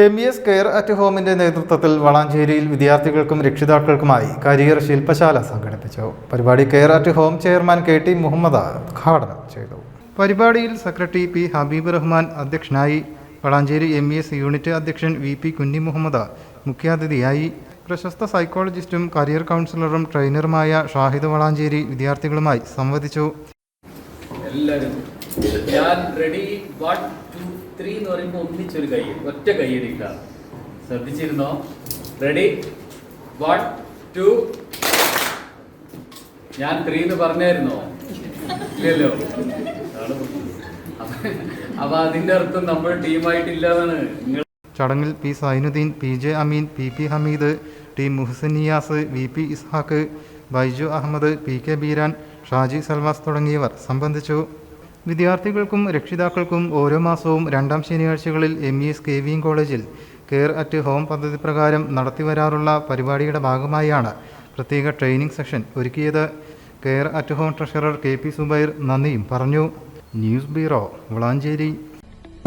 M E S care at ഹോമിന്റെ നേതൃത്വത്തിൽ വളാഞ്ചേരിയിൽ വിദ്യാർത്ഥികൾക്കും രക്ഷിതാക്കൾക്കുമായി കരിയർ ശില്പശാല സംഘടിപ്പിച്ചു. പരിപാടി care at home chairman K T Muhammad ഉദ്ഘാടനം ചെയ്തു. പരിപാടിയിൽ സെക്രട്ടറി പി ഹബീബ് റഹ്മാൻ അധ്യക്ഷനായി Valanchery M E S unit അധ്യക്ഷൻ വി പി കുഞ്ഞി മുഹമ്മദ് മുഖ്യാതിഥിയായി പ്രശസ്ത സൈക്കോളജിസ്റ്റും കരിയർ കൗൺസിലറും ട്രെയിനറുമായ ഷാഹിദ് വളാഞ്ചേരി വിദ്യാർത്ഥികളുമായി സംവദിച്ചു. എല്ലാവരും ഞാൻ റെഡി വൺ ടു ത്രീ എന്ന് പറയുമ്പോൾ ഒന്നിച്ചൊരു കൈ ഒറ്റ കൈയടിക്കുക ശ്രദ്ധിച്ചിരുന്നോ? റെഡി വൺ ടു ഞാൻ ത്രീ എന്ന് പറഞ്ഞായിരുന്നോ? ഇല്ലല്ലോ. അപ്പൊ- അതിന്റെ അർത്ഥം നമ്മൾ ടീമായിട്ടില്ലാന്നാണ് നിങ്ങൾ ചടങ്ങിൽ P Sainuddin P J Ameen P P Hameed T Muhasiniyas V P Ishaq Baiju Ahmed P K Beeran Shaji Salvas തുടങ്ങിയവർ സംബന്ധിച്ചു. വിദ്യാർത്ഥികൾക്കും രക്ഷിതാക്കൾക്കും ഓരോ മാസവും രണ്ടാം ശനിയാഴ്ചകളിൽ M E S K V കോളേജിൽ കെയർ അറ്റ് ഹോം പദ്ധതി പ്രകാരം നടത്തിവരാറുള്ള പരിപാടിയുടെ ഭാഗമായാണ് പ്രത്യേക ട്രെയിനിംഗ് സെഷൻ ഒരുക്കിയത്. Care at home treasurer K P Zubair നന്ദിയും പറഞ്ഞു. News bureau Valanchery.